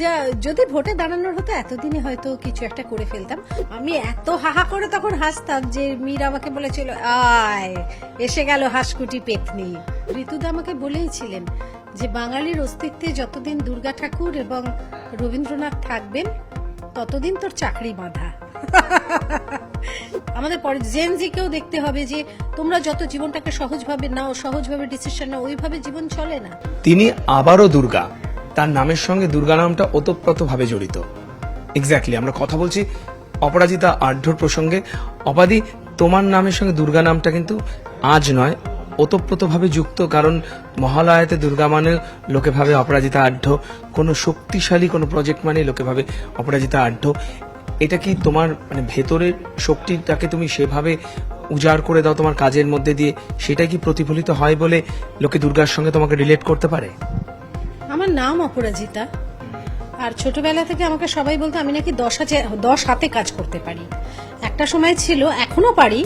যা, যদি ভোটে দাঁড়ানোর হতো, এতদিনে হয়তো কিছু একটা করে ফেলতাম। আমি এত হাহা করে তখন হাসতাম যে মীর আমাকে বলেছিল, আয়, এসে গেল হাসকুটি পেতনি। ঋতুদা আমাকে বলেইছিলেন যে, বাঙালির অস্তিত্বে যতদিন দুর্গা ঠাকুর এবং রবীন্দ্রনাথ থাকবেন, ততদিন তোর চাকরি বাঁধা। আমাদের পরে জেনজিকেও দেখতে হবে যে, তোমরা যত জীবনটাকে সহজভাবে নাও, সহজভাবে ডিসিশন নাও, ওইভাবে জীবন চলে না। তিনি আবারও দুর্গা। তার নামের সঙ্গে দুর্গা নামটা ওতপ্রোতভাবে জড়িত। এক্স্যাক্টলি আমরা কথা বলছি অপরাজিতা আঢ্যর প্রসঙ্গে। অপাদি তোমার নামের সঙ্গে দুর্গা নামটা কিন্তু আজ নয়, ওতপ্রোতভাবে যুক্ত, কারণ মহালয়াতে দুর্গা মানে লোকে ভাবে অপরাজিতা আঢ্য কোনো শক্তিশালী কোনো প্রজেক্ট মানে লোকে ভাবে অপরাজিতা আঢ্য এটা কি তোমার মানে ভেতরের শক্তিটাকে তুমি সেভাবে উজাড় করে দাও তোমার কাজের মধ্যে দিয়ে, সেটাই কি প্রতিফলিত হয় বলে লোকে দুর্গার সঙ্গে তোমাকে রিলেট করতে পারে? আমার নাম অপরাজিতা। আর ছোটবেলা থেকে আমাকে সবাই বলতো, আমি নাকি দশ হাতে দশ হাতে কাজ করতে পারি। একটা সময় ছিল, এখনও পারি,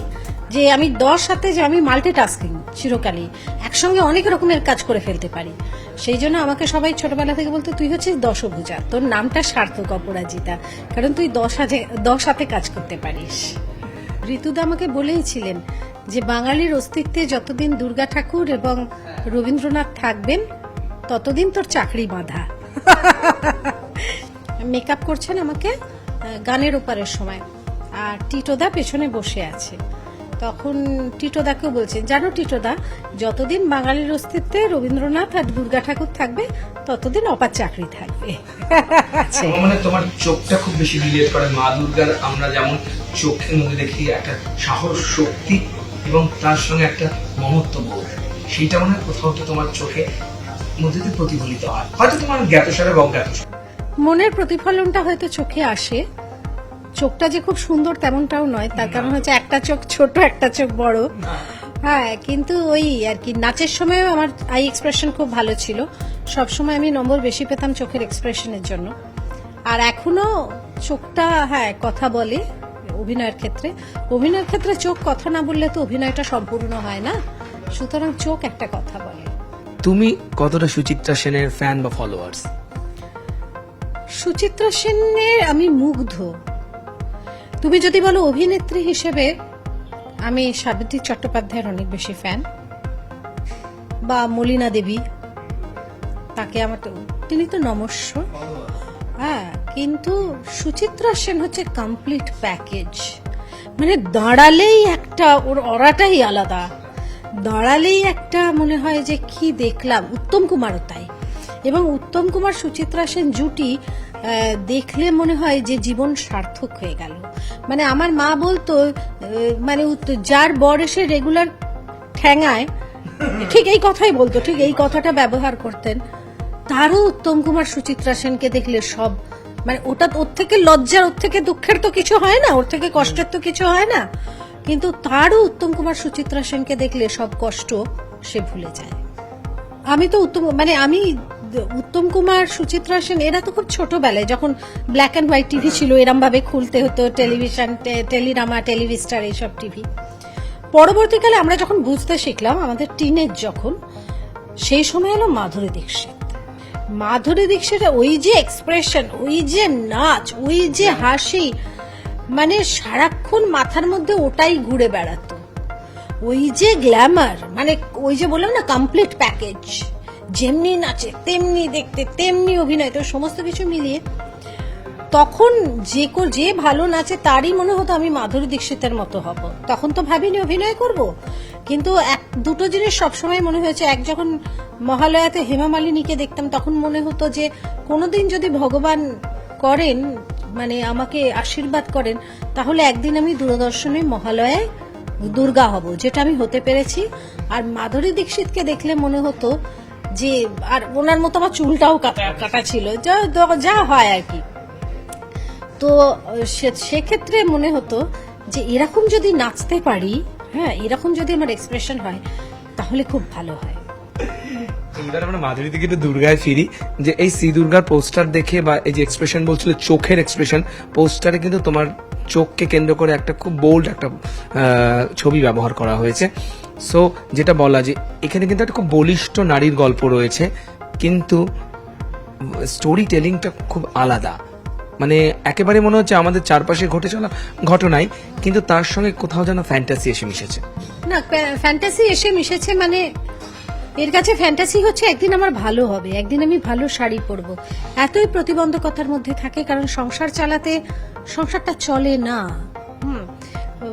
যে আমি দশ হাতে যে আমি মাল্টিটাস্কিং চিরকালই, একসঙ্গে অনেক রকমের কাজ করে ফেলতে পারি। সেই জন্য আমাকে সবাই ছোটবেলা থেকে বলতো, তুই হচ্ছিস দশভুজা, তোর নামটা সার্থক অপরাজিতা, কারণ তুই দশ হাতে দশ হাতে কাজ করতে পারিস। ঋতুদা আমাকে বলেইছিলেন যে, বাঙালির অস্তিত্বে যতদিন দুর্গা ঠাকুর এবং রবীন্দ্রনাথ থাকবেন ততদিন তোর চাকরি বাঁধা। মেকআপ করছেন আমাকে গানের ওপারের সময়। আর টিটোদা পেছনে বসে আছে। তখন টিটোদাকেও বলছেন জানো টিটোদা যতদিন বাঙালির অস্তিত্বে রবীন্দ্রনাথ আর দুর্গা ঠাকুর থাকবে ততদিন অপার চাকরি থাকবে। মানে তোমার চোখটা খুব বেশি রিলেট করে। মা দুর্গার আমরা যেমন চোখের মধ্যে দেখি একটা সাহস শক্তি এবং তার সঙ্গে একটা মমত্ব বোধ সেইটা মনে হয় কোথাও তো তোমার চোখে মধ্যে প্রতিফলিত হয়। হয়তো তোমার জ্ঞাতসারে এবং জ্ঞাতসারে মনের প্রতিফলনটা হয়তো চোখে আসে। চোখটা যে খুব সুন্দর তেমনটাও নয়, তার কারণ হচ্ছে একটা চোখ ছোট, একটা চোখ বড়। হ্যাঁ কিন্তু ওই আর কি, নাচের সময়ও আমার আই এক্সপ্রেশন খুব ভালো ছিল। সব সময় আমি নম্বর বেশি পেতাম চোখের এক্সপ্রেশনের জন্য। আর এখনও চোখটা হ্যাঁ কথা বলে অভিনয়ের ক্ষেত্রে। অভিনয়ের ক্ষেত্রে চোখ কথা না বললে তো অভিনয়টা সম্পূর্ণ হয় না। সুতরাং চোখ একটা কথা বলে। তুমি কতটা সুচিত্রা সেনের ফ্যান বা ফলোয়ার্স সুচিত্রা সেনের আমি মুগ্ধ। তুমি যদি বলো অভিনেত্রী হিসেবে, আমি সাবিত্রী চট্টোপাধ্যায়ের অনেক বেশি ফ্যান বা মলিনা দেবী, তাকে আমার তো তিনি তো নমস্য। হ্যাঁ কিন্তু সুচিত্রা সেন হচ্ছে কমপ্লিট প্যাকেজ মানে দাঁড়ালেই একটা, ওর অরাটাই আলাদা। দাঁড়ালেই একটা মনে হয় যে কি দেখলাম, উত্তম কুমারও তাই। এবং উত্তম কুমার সুচিত্রা সেন জুটি দেখলে মনে হয় যে জীবন সার্থক হয়ে গেল। মানে আমার মা বলতো মানে যার বর এসে রেগুলার ঠ্যাঙায়, ঠিক এই কথাই বলতো, ঠিক এই কথাটা ব্যবহার করতেন, তারও উত্তম কুমার সুচিত্রা সেনকে দেখলে সব মানে ওটা ওর থেকে লজ্জার, ওর থেকে দুঃখের তো কিছু হয় না, ওর থেকে কষ্টের তো কিছু হয় না। কিন্তু তারও উত্তম কুমার সুচিত্রা সেনকে দেখলে সব কষ্ট সে ভুলে যায়। আমি তো উত্তম মানে আমি উত্তম কুমার সুচিত্রা সেন এরা তো খুব ছোটবেলায় যখন ব্ল্যাক অ্যান্ড হোয়াইট টিভি ছিল এরম ভাবে খুলতে হতো টেলিভিশন টেলিরামা টেলিভিস্টার এইসব টিভি পরবর্তীকালে আমরা যখন বুঝতে শিখলাম আমাদের টিনের যখন সেই সময় এলো মাধুরী দীক্ষিত। মাধুরী দীক্ষিতের ওই যে এক্সপ্রেশন ওই যে নাচ ওই যে হাসি মানে সারাক্ষণ মাথার মধ্যে ওটাই ঘুরে বেড়াতো। ওই যে গ্ল্যামার মানে ওই যে বললাম না কমপ্লিট প্যাকেজ যেমনি নাচে, তেমনি দেখতে, তেমনি অভিনয়, তো সমস্ত কিছু মিলিয়ে। তখন যে যে ভালো নাচে তারই মনে হতো আমি মাধুরী দীক্ষিতের মতো হব। তখন তো ভাবিনি অভিনয় করব। কিন্তু এক, দুটো জিনিস সবসময় মনে হয়েছে। এক যখন মহালয়াতে হেমা মালিনীকে দেখতাম, তখন মনে হতো যে কোনোদিন যদি ভগবান করেন মানে আমাকে আশীর্বাদ করেন, তাহলে একদিন আমি দূরদর্শনে মহালয়ায় দুর্গা হব, যেটা আমি হতে পেরেছি। আর মাধুরী দীক্ষিতকে দেখলে মনে হতো যে, আর ওনার মতো আমার চুলটাও কাটা ছিল, যা যা হয় আর কি। তো সেক্ষেত্রে মনে হতো যে, এরকম যদি নাচতে পারি হ্যাঁ এরকম যদি আমার এক্সপ্রেশন হয়, তাহলে খুব ভালো হয়। এবার আমরা থেকে একটু দুর্গায় ফিরি। যে এই শ্রী দুর্গার পোস্টার দেখে বা এই যে এক্সপ্রেশন বলছিল, চোখের এক্সপ্রেশন পোস্টারে কিন্তু তোমার চোখকে কেন্দ্র করে একটা খুব বোল্ড একটা ছবি ব্যবহার করা হয়েছে। সো যেটা বলা যে এখানে কিন্তু একটা খুব বলিষ্ঠ নারীর গল্প রয়েছে, কিন্তু স্টোরি টেলিংটা খুব আলাদা। মানে একেবারে মনে হচ্ছে আমাদের চারপাশে ঘটে চলা ঘটনাই, কিন্তু তার সঙ্গে কোথাও যেন ফ্যান্টাসি এসে মিশেছে। না ফ্যান্টাসি এসে মিশেছে মানে এর কাছে ফ্যান্টাসি হচ্ছে একদিন আমার ভালো হবে, একদিন আমি ভালো শাড়ি পরবো। এতই প্রতিবন্ধকতার মধ্যে থাকে, কারণ সংসার চালাতে, সংসারটা চলে না। হুম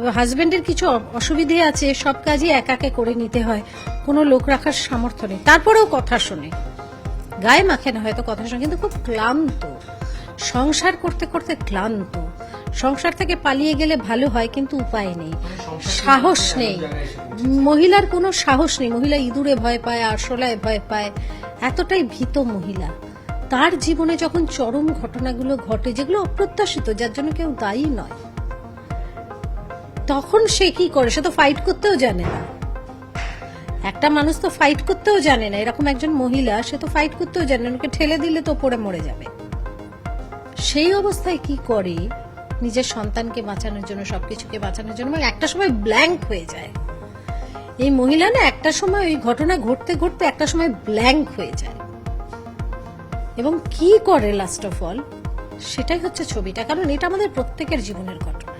হাজবেন্ডের কিছু অসুবিধে আছে, সব কাজই একাকে করে নিতে হয়, কোনো লোক রাখার সামর্থ্য নেই। তারপরেও কথা শোনে। গায়ে মাখে না হয়তো কথা শোনে, কিন্তু খুব ক্লান্ত। সংসার করতে করতে ক্লান্ত। সংসার থেকে পালিয়ে গেলে ভালো হয়, কিন্তু উপায় নেই। সাহস নেই। মহিলার কোনো সাহস নেই। মহিলা ইঁদুরে ভয় পায়, আরশোলায় ভয় পায়। এতটাই ভীত মহিলা। তার জীবনে যখন চরম ঘটনাগুলো ঘটে, যেগুলো অপ্রত্যাশিত, যার জন্য কেউ দায়ী নয়, তখন সে কি করে? সে তো ফাইট করতেও জানে না। একটা মানুষ তো ফাইট করতেও জানে না। এরকম একজন মহিলা, সে তো ফাইট করতেও জানে না। ঠেলে দিলে তো পড়ে মরে যাবে। সেই অবস্থায় কি করে? নিজের সন্তানকে বাঁচানোর জন্য, সবকিছুকে বাঁচানোর জন্য মানে একটা সময় ব্ল্যাঙ্ক হয়ে যায়। এই মহিলা না একটা সময় ওই ঘটনা ঘটতে ঘটতে একটা সময় ব্ল্যাঙ্ক হয়ে যায়। এবং কি করে লাস্ট অফ অল সেটাই হচ্ছে ছবিটা, কারণ এটা আমাদের প্রত্যেকের জীবনের ঘটনা।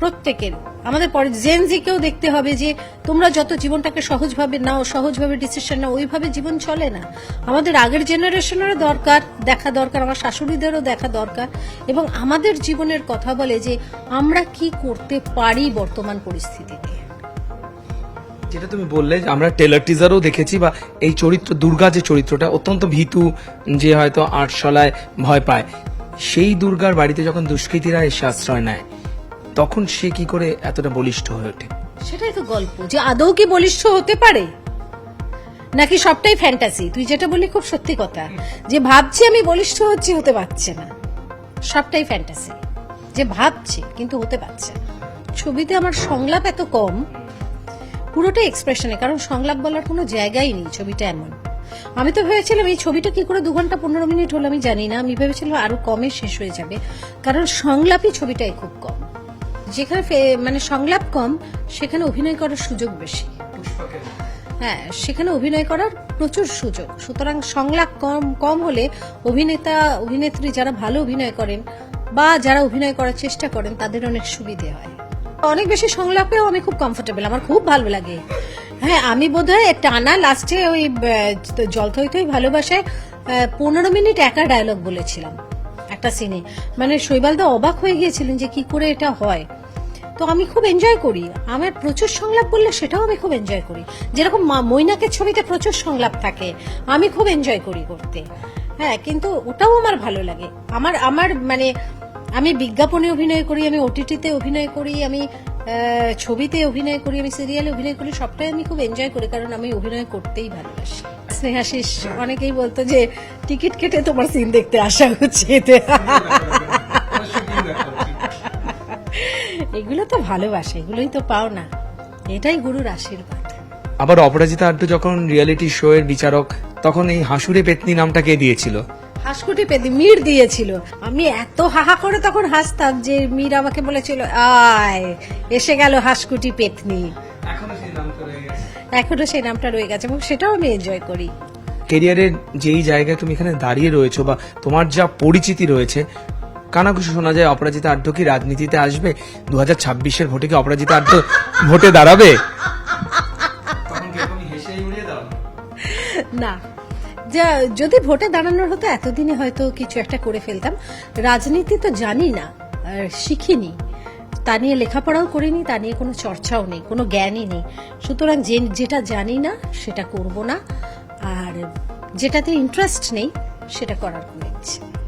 প্রত্যেকের, আমাদের পরে জেনজিকেও দেখতে হবে যে তোমরা যত জীবনটাকে সহজভাবে নাও, সহজভাবে ডিসিশন নাও, ওইভাবে জীবন চলে না। আমাদের আগের জেনারেশনেরও দরকার, দেখা দরকার, আমার শাশুড়িদেরও দেখা দরকার এবং আমাদের জীবনের কথা বলে যে আমরা কি করতে পারি বর্তমান পরিস্থিতিতে। যেটা তুমি বললে যে আমরা টেলার টিজারও দেখেছি বা এই চরিত্র, দুর্গা যে চরিত্রটা অত্যন্ত ভীতু, যে হয়তো আটশলায় ভয় পায়, সেই দুর্গার বাড়িতে যখন দুষ্কৃতীরা এসে আশ্রয় নেয় তখন সে কি করে এতটা বলিষ্ঠ হয়ে ওঠে? সেটাই তো গল্প। যে আদৌ কি বলিষ্ঠ হতে পারে? নাকি সবটাই ফ্যান্টাসি তুই যেটা বললি খুব সত্যি কথা। যে ভাবছি আমি বলিষ্ঠ হচ্ছি হতে পারছে না। সবটাই ফ্যান্টাসি যে ভাবছে কিন্তু হতে পারছে না। ছবিতে আমার সংলাপ এত কম, পুরোটাই এক্সপ্রেশনে কারণ সংলাপ বলার কোনো জায়গাই নেই ছবিটা এমন। আমি তো ভেবেছিলাম এই ছবিটা কি করে দু ঘণ্টা পনেরো মিনিট হলো, আমি জানি না। আমি ভেবেছিলাম আরও কমে শেষ হয়ে যাবে। কারণ সংলাপই ছবিটাই খুব কম। যেখানে মানে সংলাপ কম সেখানে অভিনয় করার সুযোগ বেশি। হ্যাঁ সেখানে অভিনয় করার প্রচুর সুযোগ। সুতরাং সংলাপ কম কম হলে অভিনেতা অভিনেত্রী যারা ভালো অভিনয় করেন বা যারা অভিনয় করার চেষ্টা করেন তাদের অনেক সুবিধে হয়। অনেক বেশি সংলাপেও আমি খুব কমফোর্টেবল আমার খুব ভালো লাগে। হ্যাঁ আমি বোধ হয় টানা লাস্টে ওই জল থই থই ভালোবাসায় পনেরো মিনিট একা ডায়লগ বলেছিলাম একটা সিনে মানে শৈবালদা অবাক হয়ে গিয়েছিলেন যে কি করে এটা হয়। তো আমি খুব এনজয় করি। আমার প্রচুর সংলাপ বললে সেটাও আমি খুব এনজয় করি। যেরকম মা- মৈনাকের ছবিতে প্রচুর সংলাপ থাকে, আমি খুব এনজয় করি করতে। হ্যাঁ কিন্তু ওটাও আমার ভালো লাগে। আমার আমার মানে আমি বিজ্ঞাপনে অভিনয় করি, আমি ওটিটিতে অভিনয় করি, আমি ছবিতে অভিনয় করি, আমি সিরিয়ালে অভিনয় করি, সবটাই আমি খুব এনজয় করি কারণ আমি অভিনয় করতেই ভালোবাসি। স্নেহাশিস অনেকেই বলতো যে, টিকিট কেটে তোমার সিন দেখতে আসা হচ্ছে এগুলো তো ভালোবাসা এগুলোই তো পাও না এটাই গুরুর আশীর্বাদ। আবার অপরাজিতা আড্ডু যখন রিয়েলিটি শো এর বিচারক তখন এই হাসুরে পেতনি নামটা কে দিয়েছিল? হাসকুটি পেদি মীর দিয়েছিল। আমি এত হাহা করে তখন হাসতাম যে মীর আমাকে বলেছিল আয় এসে গেল হাসকুটি পেতনি। এখনও সেই নামটা রয়ে গেছে। এবং সেটাও আমি এনজয় করি। কেরিয়ারের যেই জায়গায় তুমি এখানে দাঁড়িয়ে রয়েছো বা তোমার যা পরিচিতি রয়েছে কানাঘুষো শোনা যায়, অপরাজিতা আড্ড কি রাজনীতিতে আসবে? দু হাজার ছাব্বিশের ভোটে কি অপরাজিতা আড্ড ভোটে দাঁড়াবে? না। যা, যদি ভোটে দাঁড়ানোর হতো, এতদিনে হয়তো কিছু একটা করে ফেলতাম। রাজনীতি তো জানি না, আর শিখিনি। তা নিয়ে লেখাপড়াও করিনি, তা নিয়ে কোনো চর্চাও নেই, কোনো জ্ঞানই নেই। সুতরাং যে, যেটা জানি না, সেটা করব না। আর যেটাতে ইন্টারেস্ট নেই, সেটা করার কোনো ইচ্ছে।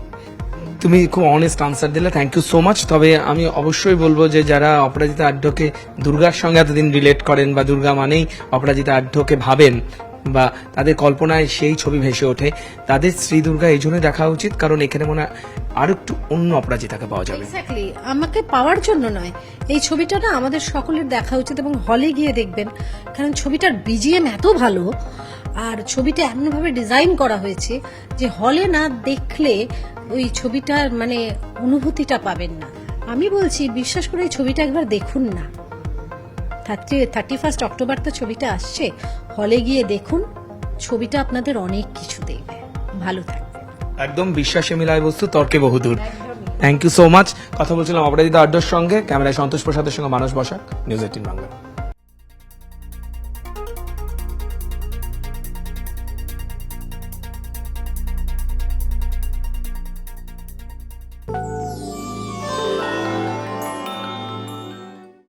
তুমি খুব অনেস্ট আনসার দিলে থ্যাংক ইউ সো মাচ তবে আমি অবশ্যই বলব যে যারা অপরাজিতা আড্ডকে দুর্গার সঙ্গে এতদিন রিলেট করেন বা দুর্গা মানেই অপরাজিতা আড্ডকে ভাবেন বা তাদের কল্পনায় সেই ছবি ভেসে ওঠে, তাদের শ্রী দুর্গা এই জন্য দেখা উচিত, কারণ এখানে মনে হয় আরও একটু অন্য অপরাজিতাকে পাওয়া যাবে। আমাকে পাওয়ার জন্য নয়। এই ছবিটা না আমাদের সকলের দেখা উচিত এবং হলে গিয়ে দেখবেন, কারণ ছবিটার বিজিএম এত ভালো আর ছবিটা এমনভাবে ডিজাইন করা হয়েছে যে হলে না দেখলে ওই ছবিটার মানে অনুভূতিটা পাবেন না। আমি বলছি, বিশ্বাস করে এই ছবিটা একবার দেখুন না। থার্টি থার্টি ফার্স্ট অক্টোবর তো ছবিটা আসছে, হলে গিয়ে দেখুন, ছবিটা আপনাদের অনেক কিছু দেবে। ভালো থাকবে একদম বিশ্বাসে মিলায় বস্তু, তর্কে বহুদূর। থ্যাংক ইউ সো মাচ কথা বলছিলাম অপরাজিতা আড্ডোর সঙ্গে। ক্যামেরায় সন্তোষ প্রসাদের সঙ্গে মানুষ বসাক। News eighteen Bangla